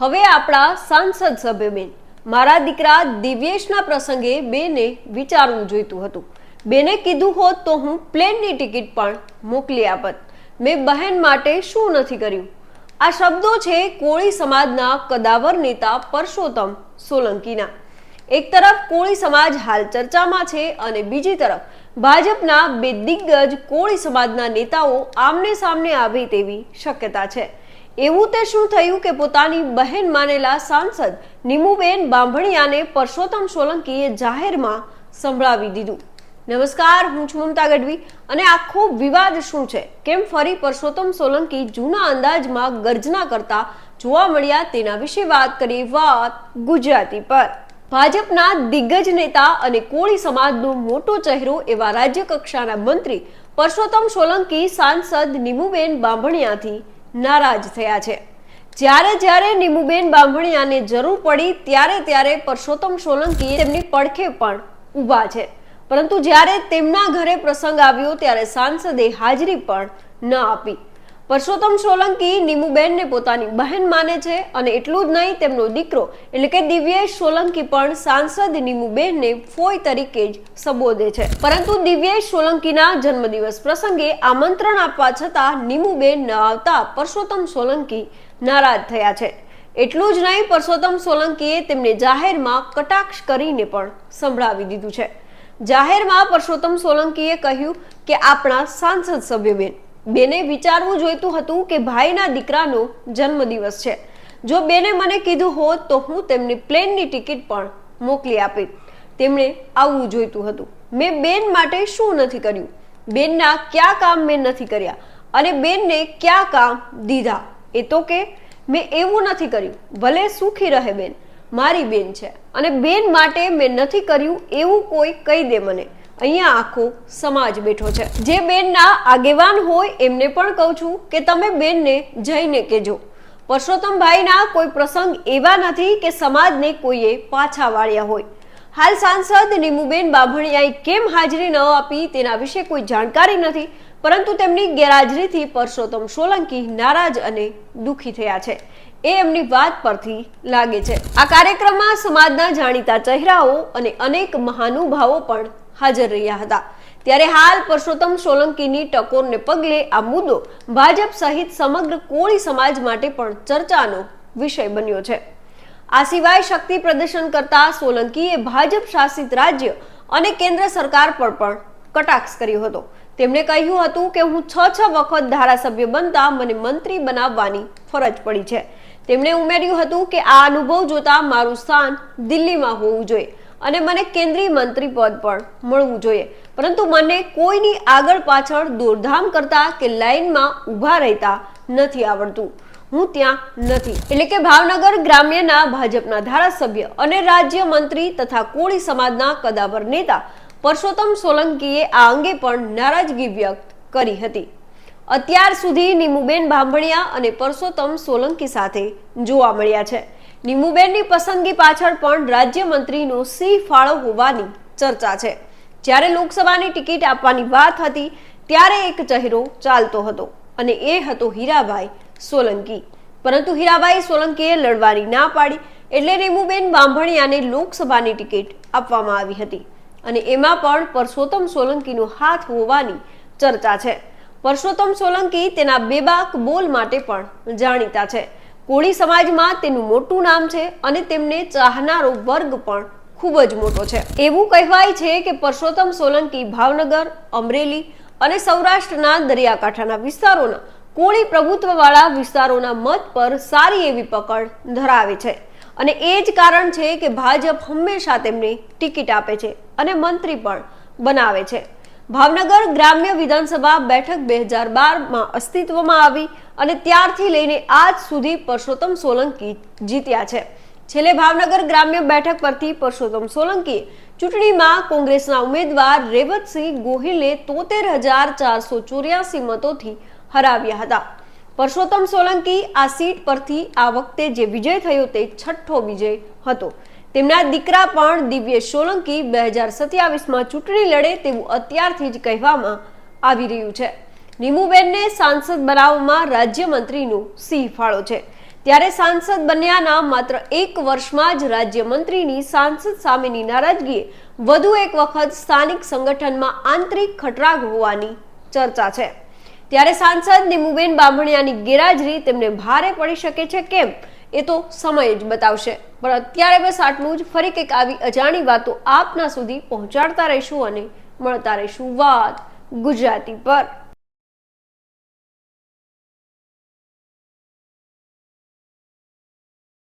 હવે આપણા સાંસદ સભ્યબેન. મારા દીકરા દિવ્યેશના પ્રસંગે બેને વિચારવું જોઈતું હતું. બેને કીધું હોત તો હું પ્લેનની ટિકિટ પણ મોકલી આપત. મેં બહેન માટે શું નથી કર્યું? આ શબ્દો છે કોળી સમાજના કદાવર નેતા પરસોત્તમ સોલંકીના. એક તરફ કોળી સમાજ હાલ ચર્ચામાં છે અને બીજી તરફ ભાજપના બે દિગ્ગજ કોળી સમાજના નેતાઓ આમને સામને આવે તેવી શક્યતા છે. એવું તે શું થયું કે પોતાની બહેન માનેલા સાંસદ નિમુબેન બાંભણિયાને પરસોત્તમ સોલંકીએ જાહેરમાં સંભળાવી દીધું. નમસ્કાર, હું છું મમતા ગઢવી અને આખો વિવાદ શું છે? કેમ ફરી પરસોત્તમ સોલંકી જૂના અંદાજમાં ગર્જના કરતા જોવા મળ્યા તેના વિશે વાત કરી વાત ગુજરાતી પર. ભાજપના દિગ્ગજ નેતા અને કોળી સમાજનો મોટો ચહેરો એવા રાજ્ય કક્ષાના મંત્રી પરસોત્તમ સોલંકી સાંસદ નિમુબેન બાંભણિયાથી નારાજ થયા છે. જ્યારે જ્યારે નીમુબેન બાંભણિયાને જરૂર પડી ત્યારે ત્યારે પરસોત્તમ સોલંકી તેમની પડખે પણ ઊભા છે. પરંતુ જ્યારે તેમના ઘરે પ્રસંગ આવ્યો ત્યારે સાંસદે હાજરી પણ ન આપી. પરસોત્તમ સોલંકી નીમુબેનને પોતાની બહેન માને છે અને એટલું જ નહીં, તેમનો દીકરો, એટલે કે દિવ્યેશ સોલંકી પણ સાંસદ નીમુબેનને ફોઈ તરીકે જ સંબોધે છે. પરંતુ દિવ્યેશ સોલંકીના જન્મદિવસ પ્રસંગે આમંત્રણ આપવા છતાં નીમુબેન ન આવતા પરસોત્તમ સોલંકી નારાજ થયા છે. એટલું જ નહીં, પરસોત્તમ સોલંકીએ તેમને જાહેરમાં કટાક્ષ કરીને પણ સંભળાવી દીધું છે. જાહેરમાં પરસોત્તમ સોલંકીએ કહ્યું કે, આપણા સાંસદ સભ્ય બેન વિચારવું જોઈતું હતું કે ભાઈના દીકરાનો જન્મદિવસ છે. જો બેને મને કીધું હોત તો હું તેમને પ્લેનની ટિકિટ પણ મોકલી આપી તેમણે આવવું જોઈતું હતું. મેં બેન માટે શું નથી કર્યું? બેનના કયા કામ મેં નથી કર્યા? અને બેનને કયા કામ દીધા? એ તો કે મેં એવું નથી કર્યું. ભલે સુખી રહે બેન. મારી બેન છે. અને બેન માટે મેં નથી કર્યું એવું કોઈ કહી દે મને. અહીંયા આખો સમાજ બેઠો છે. જે બેનના આગેવાન હોય એમને પણ કહું છું કે તમે બેનને જઈને કહેજો. પરસોત્તમભાઈના કોઈ પ્રસંગ એવા નથી કે સમાજને કોઈએ પાછા વાળ્યા હોય. હાલ સાંસદ નીમુબેન બાભણિયાએ કેમ હાજરી ન આપી તેના વિશે કોઈ જાણકારી નથી, પરંતુ તેમની ગેરહાજરીથી પરસોત્તમ સોલંકી નારાજ અને દુઃખી થયા છે. એ એમની વાત પરથી લાગે છે. આ કાર્યક્રમમાં સમાજના જાણીતા ચહેરાઓ અને અનેક મહાનુભાવો પણ હાજર રહ્યા હતા. ત્યારે હાલ પરસોત્તમ સોલંકીની ટકોરને પગલે આ મુદ્દો ભાજપ સહિત સમગ્ર કોળી સમાજ માટે પણ ચર્ચાનો વિષય બન્યો છે. આ સિવાય શક્તિ પ્રદર્શન કરતા સોલંકીએ ભાજપ શાસિત રાજ્ય અને કેન્દ્ર સરકાર પર પણ કટાક્ષ કર્યો હતો. તેમણે કહ્યું હતું કે હું છ છ વખત ધારાસભ્ય બનતા મને મંત્રી બનાવવાની ફરજ પડી છે. તેમણે ઉમેર્યું હતું કે આ અનુભવ જોતા મારું સ્થાન દિલ્હીમાં હોવું જોઈએ. અને મને કેન્દ્રીય મંત્રી પદ પણ મળવું જોઈએ. પરંતુ મને કોઈની આગળ પાછળ દોડધામ કરતા કે લાઈનમાં ઊભા રહેતા નથી આવડતું. હું ત્યાં નથી. એટલે કે ભાવનગર ગ્રામ્યના ભાજપના ધારાસભ્ય અને રાજ્ય મંત્રી તથા કોળી સમાજના કદાવર નેતા પરસોત્તમ સોલંકીએ આ અંગે પણ નારાજગી વ્યક્ત કરી હતી. અત્યાર સુધી નીમુબેન ભાંભણિયા અને પરસોત્તમ સોલંકી સાથે જોવા મળ્યા છે. નીમુબેનની પસંદગી પાછળ પણ રાજ્યમંત્રીનો સિંહ ફાળો હોવાની ચર્ચા છે. જ્યારે લોકસભાની ટિકિટ આપવાની વાત હતી, ત્યારે એક ચહેરો ચાલતો હતો અને એ હતો હીરાભાઈ સોલંકી. પરંતુ હીરાભાઈ સોલંકીએ લડવાની ના પાડી એટલે રેમુબેન બાંભણિયાને લોકસભાની ટિકિટ આપવામાં આવી હતી અને એમાં પણ પરસોત્તમ સોલંકીનો હાથ હોવાની ચર્ચા છે. પરસોત્તમ સોલંકી તેના બેબાક બોલ માટે પણ જાણીતા છે. કોળી સમાજમાં તેનું મોટું નામ છે અને તેમને ચાહનારો વર્ગ પણ ખૂબ જ મોટો છે. એવું કહેવાય છે કે પરસોત્તમ સોલંકી ભાવનગર, અમરેલી અને સૌરાષ્ટ્રના દરિયાકાંઠાના વિસ્તારોના કોળી પ્રભુત્વવાળા વિસ્તારોના મત પર સારી એવી પકડ ધરાવે છે. અને એ જ કારણ છે કે ભાજપ હંમેશા તેમને ટિકિટ આપે છે અને મંત્રી પણ બનાવે છે. ભાવનગર ગ્રામ્ય વિધાનસભા બેઠક બે હજાર બારમાં અસ્તિત્વમાં આવી અને ત્યારથી લઈને આજ સુધી પરસોત્તમ સોલંકી જીત્યા છે. છેલ્લે ભાવનગર ગ્રામ્ય બેઠક પરથી પરસોત્તમ સોલંકી ચૂંટણીમાં કોંગ્રેસના ઉમેદવાર રેવતસિંહ ગોહિલે તોતેર હજાર ચારસો ચોર્યાસી મતોથી હરાવ્યા હતા. પરસોત્તમ સોલંકી આ સીટ પરથી આ વખતે જે વિજય થયો તે છઠ્ઠો વિજય હતો. તેમના દીકરા પણ દિવ્ય સોલંકી બે હજાર સત્યાવીસમાં ચૂંટણી લડે તેવું અત્યારથી જ કહેવામાં આવી રહ્યું છે. નિમુબેનને સાંસદ બનાવવામાં રાજ્યમંત્રીનો સિંહ ફાળો છે. ત્યારે સાંસદ બન્યાના માત્ર એક વર્ષમાં જ રાજ્યમંત્રીની સાંસદ સામેની નારાજગીએ વધુ એક વખત સ્થાનિક સંગઠનમાં આંતરિક ખટરાગ હોવાની ચર્ચા છે. ત્યારે સાંસદ નિમુબેન બામણિયાની ગેરહાજરી તેમને ભારે પડી શકે છે કેમ? એ તો સમય જ બતાવશે. પણ અત્યારે બસ આટલું જ. ફરી કંઈક આવી અજાણી વાતો આપના સુધી પહોંચાડતા રહીશું અને મળતા રહીશું વાત ગુજરાતી પર.